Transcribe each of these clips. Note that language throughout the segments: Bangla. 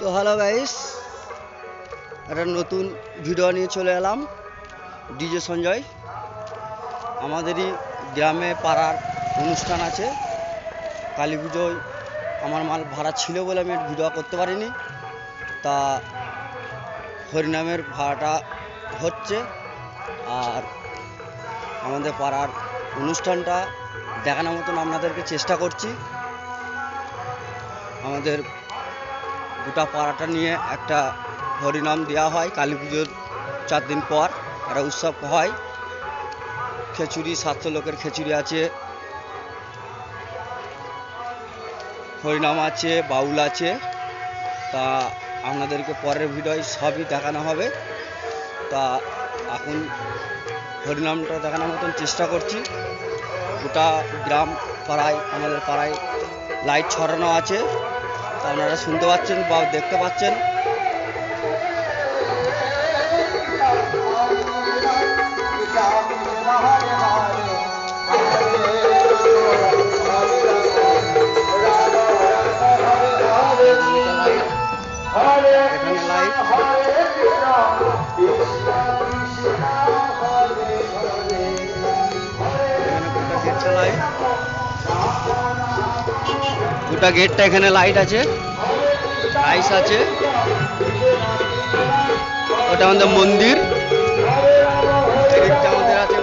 তো হ্যালো গাইস একটা নতুন ভিডিও নিয়ে চলে এলাম ডিজে সঞ্জয়। আমাদেরই গ্রামে পাড়ার অনুষ্ঠান আছে। কালী পুজোয় আমার মাল ভাড়া ছিল বলে আমি ভিডিও করতে পারিনি। তা হরিনামের ভাড়াটা হচ্ছে আর আমাদের পাড়ার অনুষ্ঠানটা দেখানোর মতন আপনাদেরকে চেষ্টা করছি। আমাদের গোটা পাড়াটা নিয়ে একটা হরিনাম দেওয়া হয়, কালী পুজোর চার দিন পর একটা উৎসব হয়। খিচুড়ি সাতশো লোকের খিচুড়ি আছে, হরিনাম আছে, বাউল আছে। তা আপনাদেরকে পরের ভিডিওয় সবই দেখানো হবে। তা এখন হরিনামটা দেখানোর মতন চেষ্টা করছি। গোটা গ্রাম পাড়ায়, আমাদের পাড়ায় লাইট ছড়ানো আছে। আপনারা শুনতে পাচ্ছেন বা দেখতে পাচ্ছেন এখানে এখানে গোটা গেটটা এখানে লাইট আছে আইস আছে। ওটা আমাদের মন্দির। আমাদের আছে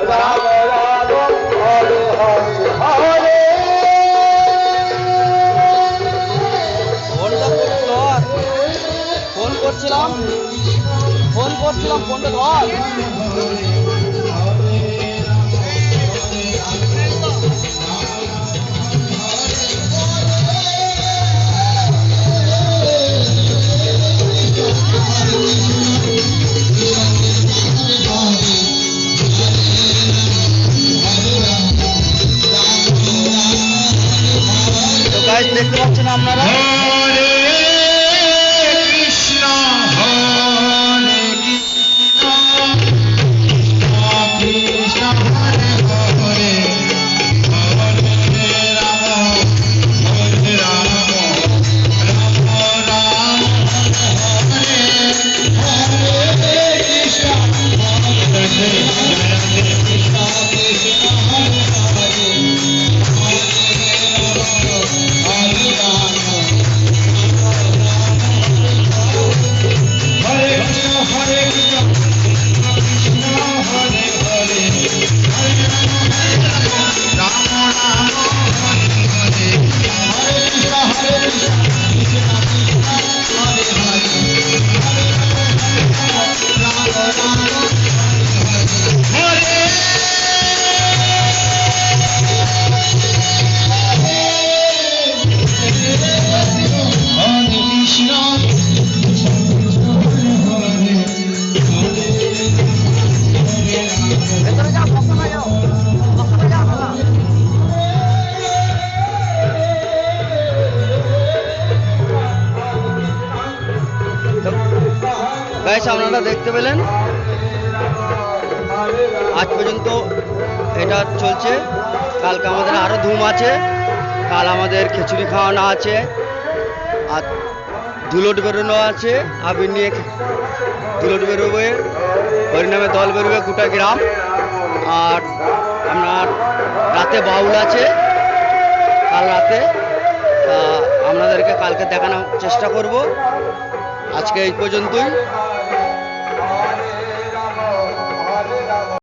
ফোন করছিলাম। ফোন করছিলাম, ফোনটা ধর। দেখতে পাচ্ছেন আপনারা আপনারা দেখতে পেলেন? আজ পর্যন্ত এটা চলছে। কালকে আমাদের আরও ধুম আছে। কাল আমাদের খিচুড়ি খাওয়ানো আছে। আর ধুলোট বেরোনো আছে। আবির নিয়ে ধুলোট বেরোবে হরিনামে দল বেরোবে গোটা গ্রাম। আর আপনার রাতে বাউল আছে, কাল রাতে আপনাদেরকে কালকে দেখানোর চেষ্টা করব। আজকে এই পর্যন্তই।